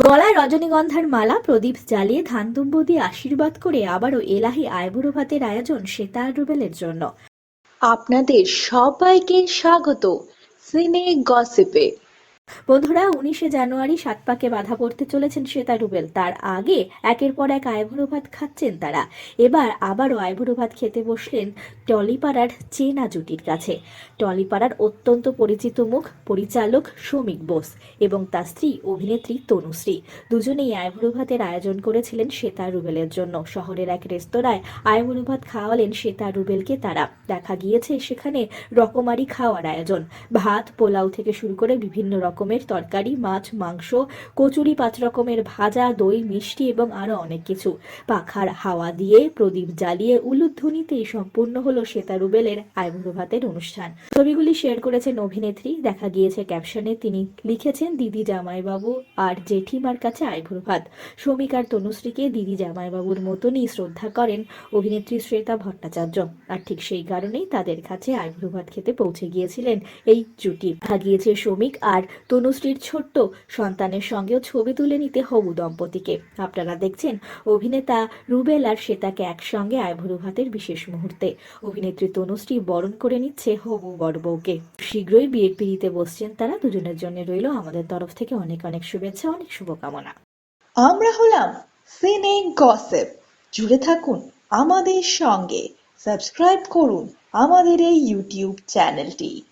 গলায় রজনীগন্ধার মালা, প্রদীপ জ্বালিয়ে ধানদুম্ব দিয়ে আশীর্বাদ করে আবারও এলাহি আইবুড়ো ভাতের আয়োজন শ্বেতার রুবেলের জন্য। আপনাদের সবাইকে স্বাগত। সিনে গসিপে। বন্ধুরা, উনিশে জানুয়ারি সাত পাকে বাধা পড়তে চলেছেন শ্বেতা রুবেল। তার আগে একের পর এক আইবুড়ো ভাত খাচ্ছেন তারা। এবার আবারও আইবুড়ো ভাত খেতে বসলেন টলিপাড়ার চেনা জুটির কাছে। টলিপাড়ার অত্যন্ত পরিচিত মুখ, পরিচালক শ্রমিক বোস এবং তার স্ত্রী অভিনেত্রী তনুশ্রী। দুজনেই আইবুড়ো ভাতের আয়োজন করেছিলেন শ্বেতা রুবেলের জন্য। শহরের এক রেস্তোরাঁয় আইবুড়ো ভাত খাওয়ালেন শ্বেতা রুবেলকে তারা। দেখা গিয়েছে সেখানে রকমারি খাওয়ার আয়োজন। ভাত, পোলাও থেকে শুরু করে বিভিন্ন রকমের তরকারি, মাছ, মাংস, কচুরি, পাঁচ রকমের ভাজা, দই, মিষ্টি এবং আরও অনেক কিছু। পাখার হাওয়া দিয়ে প্রদীপ জ্বালিয়ে উলুধ্বনিতেই সম্পূর্ণ হলো শ্বেতা রুবেলের আইবুড়ো ভাতের অনুষ্ঠান। ছবিগুলি শেয়ার করেছেন অভিনেত্রী, দেখা গিয়েছে ক্যাপশনে, তিনি লিখেছেন, দিদি জামাইবাবু আর জেঠিমার কাছে আইবুড়ো ভাত শ্রমিক আর তনুশ্রীকে দিদি জামাইবাবুর মতনই শ্রদ্ধা করেন অভিনেত্রী শ্বেতা ভট্টাচার্য। আর ঠিক সেই কারণেই তাদের কাছে আইবুড়ো ভাত খেতে পৌঁছে গিয়েছিলেন এই জুটি। দেখা গিয়েছে শ্রমিক আর তনুশ্রীর ছোট্ট সন্তানের সঙ্গেও ছবি তুলে নিতে হবু দম্পতিকে। আপনারা দেখছেন অভিনেতা রুবেল আর শ্বেতাকে একসঙ্গে আইবুড়ো ভাতের বিশেষ মুহূর্তে। অভিনেত্রী তনুশ্রী বরণ করে নিচ্ছে হবু বড় বউকে। শীঘ্রই বিয়ের পিড়িতে বসছেন তারা। দুজনের জন্য রইল আমাদের তরফ থেকে অনেক অনেক শুভেচ্ছা, অনেক শুভকামনা। আমরা হলাম সিনে গসেপ। জুড়ে থাকুন আমাদের সঙ্গে। সাবস্ক্রাইব করুন আমাদের এই ইউটিউব চ্যানেলটি।